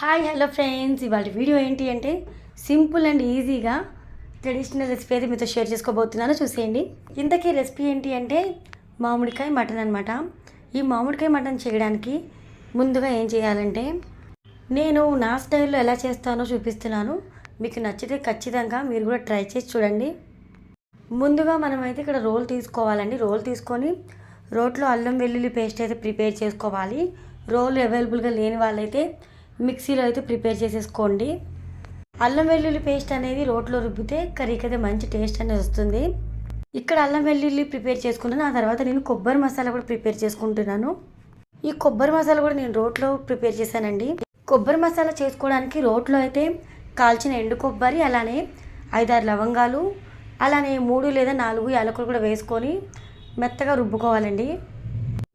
Hi hello friends. ఇవాళ video ఏంటి అంటే సింపుల్ అండ్ ఈజీగా ట్రెడిషనల్ రెసిపీ అయితే మీతో షేర్ చేసుకోబోతున్నాను. చూసేయండి. ఇంతకీ రెసిపీ ఏంటి అంటే మామిడికాయ మటన్ అనమాట ఈ మామిడికాయ మటన్ చేయడానికి ముందుగా ఏం చేయాలంటే నేను నా స్టైల్లో ఎలా చేస్తానో చూపిస్తున్నాను. మీకు నచ్చితే ఖచ్చితంగా మీరు కూడా ట్రై చేసి చూడండి. ముందుగా మనమైతే ఇక్కడ రోల్ తీసుకోవాలండి. రోల్ తీసుకొని రోట్లో అల్లం వెల్లుల్లి పేస్ట్ అయితే ప్రిపేర్ చేసుకోవాలి. రోల్ అవైలబుల్గా లేని వాళ్ళైతే మిక్సీలో అయితే ప్రిపేర్ చేసేసుకోండి. అల్లం వెల్లుల్లి పేస్ట్ అనేది రోట్లో రుబ్బితే కర్రీకి అయితే మంచి టేస్ట్ అనేది వస్తుంది. ఇక్కడ అల్లం వెల్లుల్లి ప్రిపేర్ చేసుకున్నాను. ఆ తర్వాత నేను కొబ్బరి మసాలా కూడా ప్రిపేర్ చేసుకుంటున్నాను. ఈ కొబ్బరి మసాలా కూడా నేను రోట్లో ప్రిపేర్ చేశానండి. కొబ్బరి మసాలా చేసుకోవడానికి రోట్లో అయితే కాల్చిన ఎండు కొబ్బరి అలానే ఐదారు లవంగాలు అలానే మూడు లేదా నాలుగు యాలకులు కూడా వేసుకొని మెత్తగా రుబ్బుకోవాలండి.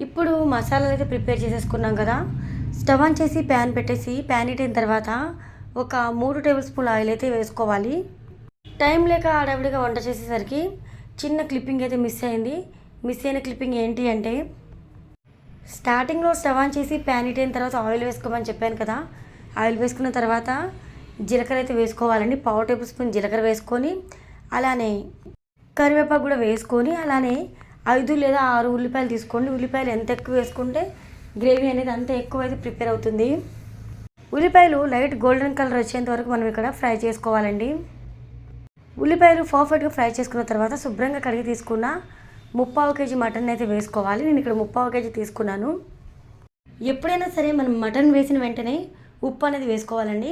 ఇప్పుడు మసాలాలు అయితే ప్రిపేర్ చేసేసుకున్నాం కదా. స్టవ్ ఆన్ చేసి ప్యాన్ పెట్టేసి ప్యాన్ ఇట్టిన తర్వాత ఒక మూడు టేబుల్ స్పూన్ ఆయిల్ అయితే వేసుకోవాలి. టైం లేక ఆడవిడిగా వంట చేసేసరికి చిన్న క్లిప్పింగ్ అయితే మిస్ అయింది. మిస్ అయిన క్లిప్పింగ్ ఏంటి అంటే స్టార్టింగ్లో స్టవ్ ఆన్ చేసి ప్యాన్ ఇట్టిన తర్వాత ఆయిల్ వేసుకోమని చెప్పాను కదా. ఆయిల్ వేసుకున్న తర్వాత జీలకర్ర అయితే వేసుకోవాలండి. పావు టేబుల్ స్పూన్ జీలకర్ర వేసుకొని అలానే కరివేపాకు కూడా వేసుకొని అలానే ఐదు లేదా ఆరు ఉల్లిపాయలు తీసుకోండి. ఉల్లిపాయలు ఎంత ఎక్కువ వేసుకుంటే గ్రేవీ అనేది అంత ఎక్కువ అయితే ప్రిపేర్ అవుతుంది. ఉల్లిపాయలు లైట్ గోల్డెన్ కలర్ వచ్చేంత వరకు మనం ఇక్కడ ఫ్రై చేసుకోవాలండి. ఉల్లిపాయలు పర్ఫెక్ట్గా ఫ్రై చేసుకున్న తర్వాత శుభ్రంగా కడిగి తీసుకున్న ముప్పావు కేజీ మటన్ అయితే వేసుకోవాలి. నేను ఇక్కడ ముప్పావు కేజీ తీసుకున్నాను. ఎప్పుడైనా సరే మనం మటన్ వేసిన వెంటనే ఉప్పు అనేది వేసుకోవాలండి.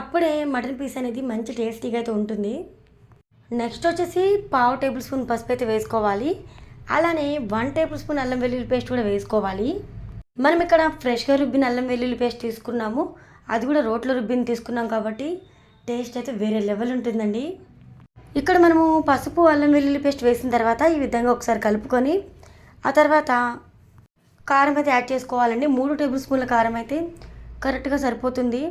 అప్పుడే మటన్ పీస్ అనేది మంచి టేస్టీగా అయితే ఉంటుంది. నెక్స్ట్ వచ్చేసి పావు టేబుల్ స్పూన్ పసుపు అయితే వేసుకోవాలి. అలానే వన్ టేబుల్ స్పూన్ అల్లం వెల్లుల్లి పేస్ట్ కూడా వేసుకోవాలి. మనం ఇక్కడ ఫ్రెష్గా రుబ్బిన అల్లం వెల్లుల్లి పేస్ట్ తీసుకున్నాము. అది కూడా రోట్లో రుబ్బిని తీసుకున్నాం కాబట్టి టేస్ట్ అయితే వేరే లెవెల్ ఉంటుందండి. ఇక్కడ మనము పసుపు అల్లం వెల్లుల్లి పేస్ట్ వేసిన తర్వాత ఈ విధంగా ఒకసారి కలుపుకొని ఆ తర్వాత కారం అయితే యాడ్ చేసుకోవాలండి. మూడు టేబుల్ స్పూన్ల కారం అయితే కరెక్ట్గా సరిపోతుంది.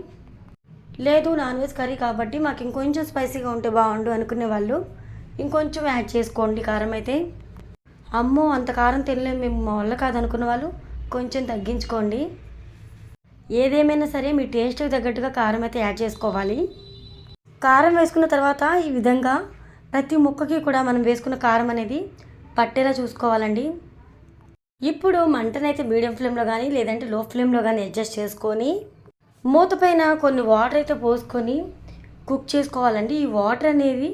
లేదు నాన్ వెజ్ కర్రీ కాబట్టి మాకు ఇంకొంచెం స్పైసీగా ఉంటే బాగుండు అనుకునే వాళ్ళు ఇంకొంచెం యాడ్ చేసుకోండి కారం అయితే. అమ్మో అంత కారం తినలేము మేము మా వల్ల కాదనుకున్న వాళ్ళు. కొంచెం తగ్గించుకోండి. ఏదేమైనా సరే మీ టేస్ట్కి తగ్గట్టుగా కారం అయితే యాడ్ చేసుకోవాలి. కారం వేసుకున్న తర్వాత ఈ విధంగా ప్రతి ముక్కకి కూడా మనం వేసుకున్న కారం అనేది పట్టేలా చూసుకోవాలండి. ఇప్పుడు మంటనైతే మీడియం ఫ్లేమ్లో కానీ లేదంటే లో ఫ్లేమ్లో కానీ అడ్జస్ట్ చేసుకొని మూత పైన కొన్ని వాటర్ అయితే పోసుకొని కుక్ చేసుకోవాలండి. ఈ వాటర్ అనేది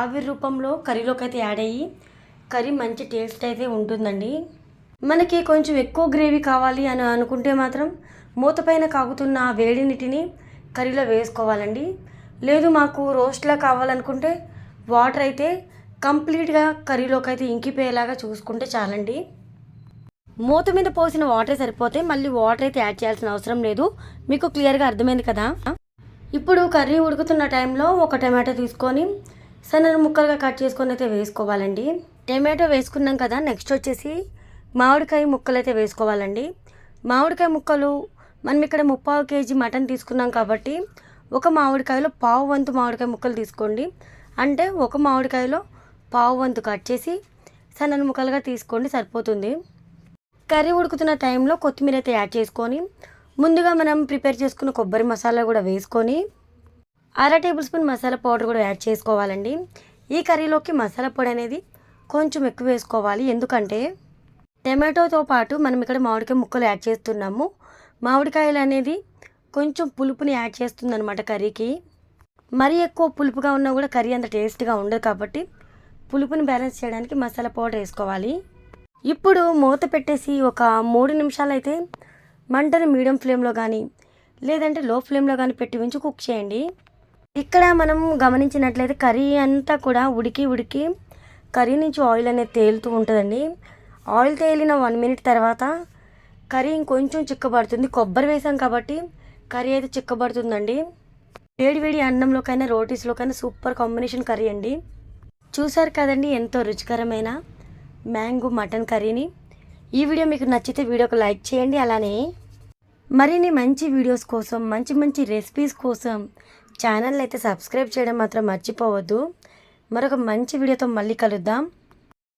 ఆవిరి రూపంలో కర్రీలోకి అయితే యాడ్ అయ్యి కర్రీ మంచి టేస్ట్ అయితే ఉంటుందండి. మనకి కొంచెం ఎక్కువ గ్రేవీ కావాలి అని అనుకుంటే మాత్రం మూత పైన కాగుతున్న వేడి నీటిని కర్రీలో వేసుకోవాలండి. లేదు మాకు రోస్ట్లా కావాలనుకుంటే వాటర్ అయితే కంప్లీట్గా కర్రీలోకి అయితే ఇంకిపోయేలాగా చూసుకుంటే చాలండి. మూత మీద పోసిన వాటర్ సరిపోతే మళ్ళీ వాటర్ అయితే యాడ్ చేయాల్సిన అవసరం లేదు. మీకు క్లియర్గా అర్థమైంది కదా? ఇప్పుడు కర్రీ ఉడుకుతున్న టైంలో ఒక టమాటో తీసుకొని సన్న ముక్కలుగా కట్ చేసుకొని అయితే వేసుకోవాలండి. టమాటో వేసుకున్నాం కదా నెక్స్ట్ వచ్చేసి మామిడికాయ ముక్కలు అయితే వేసుకోవాలండి. మామిడికాయ ముక్కలు మనం ఇక్కడ ముప్పావు కేజీ మటన్ తీసుకున్నాం కాబట్టి ఒక మామిడికాయలో పావు వంతు మామిడికాయ ముక్కలు తీసుకోండి. అంటే ఒక మామిడికాయలో పావు వంతు కట్ చేసి సన్నని ముక్కలుగా తీసుకోండి సరిపోతుంది. కర్రీ ఉడుకుతున్న టైంలో కొత్తిమీర అయితే యాడ్ చేసుకొని ముందుగా మనం ప్రిపేర్ చేసుకున్న కొబ్బరి మసాలా కూడా వేసుకొని అర టేబుల్ స్పూన్ మసాలా పౌడర్ కూడా యాడ్ చేసుకోవాలండి. ఈ కర్రీలోకి మసాలా పొడి అనేది కొంచెం ఎక్కువ వేసుకోవాలి. ఎందుకంటే టమాటోతో పాటు మనం ఇక్కడ మామిడికాయ ముక్కలు యాడ్ చేస్తున్నాము. మామిడికాయలు అనేది కొంచెం పులుపుని యాడ్ చేస్తుంది అనమాట కర్రీకి. మరీ ఎక్కువ పులుపుగా ఉన్నా కూడా కర్రీ అంత టేస్ట్గా ఉండదు కాబట్టి పులుపుని బ్యాలెన్స్ చేయడానికి మసాలా పౌడర్ వేసుకోవాలి. ఇప్పుడు మూత పెట్టేసి ఒక మూడు నిమిషాలు అయితే మంటను మీడియం ఫ్లేమ్లో కానీ లేదంటే లో ఫ్లేమ్లో కానీ పెట్టి ఉంచి కుక్ చేయండి. ఇక్కడ మనం గమనించినట్లయితే కర్రీ అంతా కూడా ఉడికి ఉడికి కర్రీ నుంచి ఆయిల్ అనేది తేలుతూ ఉంటుందండి. ఆయిల్ తేలిన వన్ మినిట్ తర్వాత కర్రీ ఇంకొంచెం చిక్కబడుతుంది. కొబ్బరి వేసాం కాబట్టి కర్రీ అయితే చిక్కబడుతుందండి. వేడి వేడి అన్నంలోకైనా రోటీస్లోకైనా సూపర్ కాంబినేషన్ కర్రీ అండి. చూసారు కదండి ఎంతో రుచికరమైన మ్యాంగో మటన్ కర్రీని. ఈ వీడియో మీకు నచ్చితే వీడియోకి లైక్ చేయండి. అలానే మరిన్ని మంచి వీడియోస్ కోసం మంచి మంచి రెసిపీస్ కోసం ఛానల్ అయితే సబ్స్క్రైబ్ చేయడం మాత్రం మర్చిపోవద్దు. మరొక మంచి వీడియోతో మళ్ళీ కలుద్దాం.